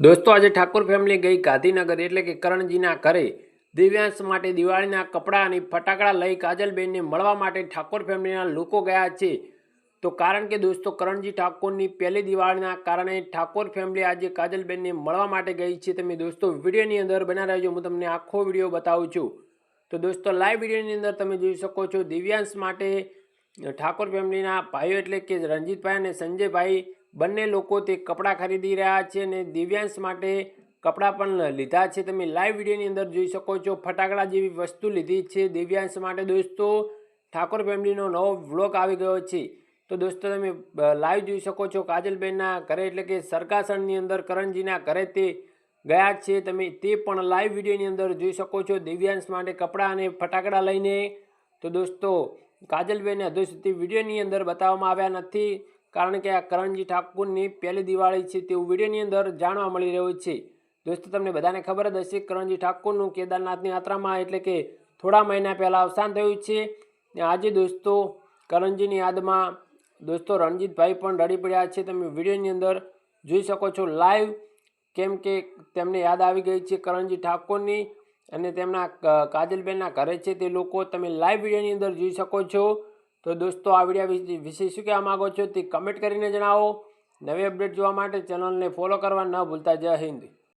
દોસ્તો, આજે ઠાકોર ફેમિલી ગઈ ગાંધીનગર એટલે કે કરણજીના ઘરે. દિવ્યાંશ માટે દિવાળીના કપડાં અને ફટાકડા લઈ કાજલબેનને મળવા માટે ઠાકોર ફેમિલીના લોકો ગયા છે. તો કારણ કે દોસ્તો, કરણજી ઠાકોરની પહેલી દિવાળીના કારણે ઠાકોર ફેમિલી આજે કાજલબેનને મળવા માટે ગઈ છે. તમે દોસ્તો, વિડીયોની અંદર બના રહેજો, હું તમને આખો વીડિયો બતાવું છું. તો દોસ્તો લાઈવ વિડીયોની અંદર તમે જોઈ શકો છો, દિવ્યાંશ માટે ઠાકોર ફેમિલીના ભાઈઓ એટલે કે રણજીતભાઈ અને સંજયભાઈ બંને લોકો તે કપડાં ખરીદી રહ્યા છે અને દિવ્યાંશ માટે કપડાં પણ લીધા છે. તમે લાઈવ વિડીયોની અંદર જોઈ શકો છો, ફટાકડા જેવી વસ્તુ લીધી છે દિવ્યાંશ માટે. દોસ્તો, ઠાકોર ફેમિલીનો નવો વ્લોગ આવી ગયો છે. તો દોસ્તો, તમે લાઈવ જોઈ શકો છો. કાજલબેનના ઘરે એટલે કે સરકાસણની અંદર, કરણજીના ઘરે તે ગયા છે. તમે તે પણ લાઈવ વિડીયોની અંદર જોઈ શકો છો દિવ્યાંશ માટે કપડાં અને ફટાકડા લઈને. તો દોસ્તો, કાજલબેનને હજુ સુધી વિડીયોની અંદર બતાવવામાં આવ્યા નથી. કારણ કે આ કરણજી ઠાકુરની પહેલી દિવાળી છે તેવું વિડીયોની અંદર જાણવા મળી રહ્યું છે. દોસ્તો, તમને બધાને ખબર જ હશે, કરણજી ઠાકુરનું કેદારનાથની યાત્રામાં એટલે કે થોડા મહિના પહેલાં અવસાન થયું છે. આજે દોસ્તો, કરણજીની યાદમાં દોસ્તો, રણજીતભાઈ પણ રડી પડ્યા છે. તમે વિડીયોની અંદર જોઈ શકો છો લાઈવ કેમ કે તેમને યાદ આવી ગઈ છે કરણજી ઠાકોરની અને તેમના કાજલબેનના ઘરે છે તે લોકો. તમે લાઈવ વિડીયોની અંદર જોઈ શકો છો. તો દોસ્તો, આ વીડિયો વિશે શું કહેવા માગો છો તે કમેન્ટ કરીને જણાવો. નવી અપડેટ જોવા માટે ચેનલને ફોલો કરવા ન ભૂલતા. જય હિન્દ.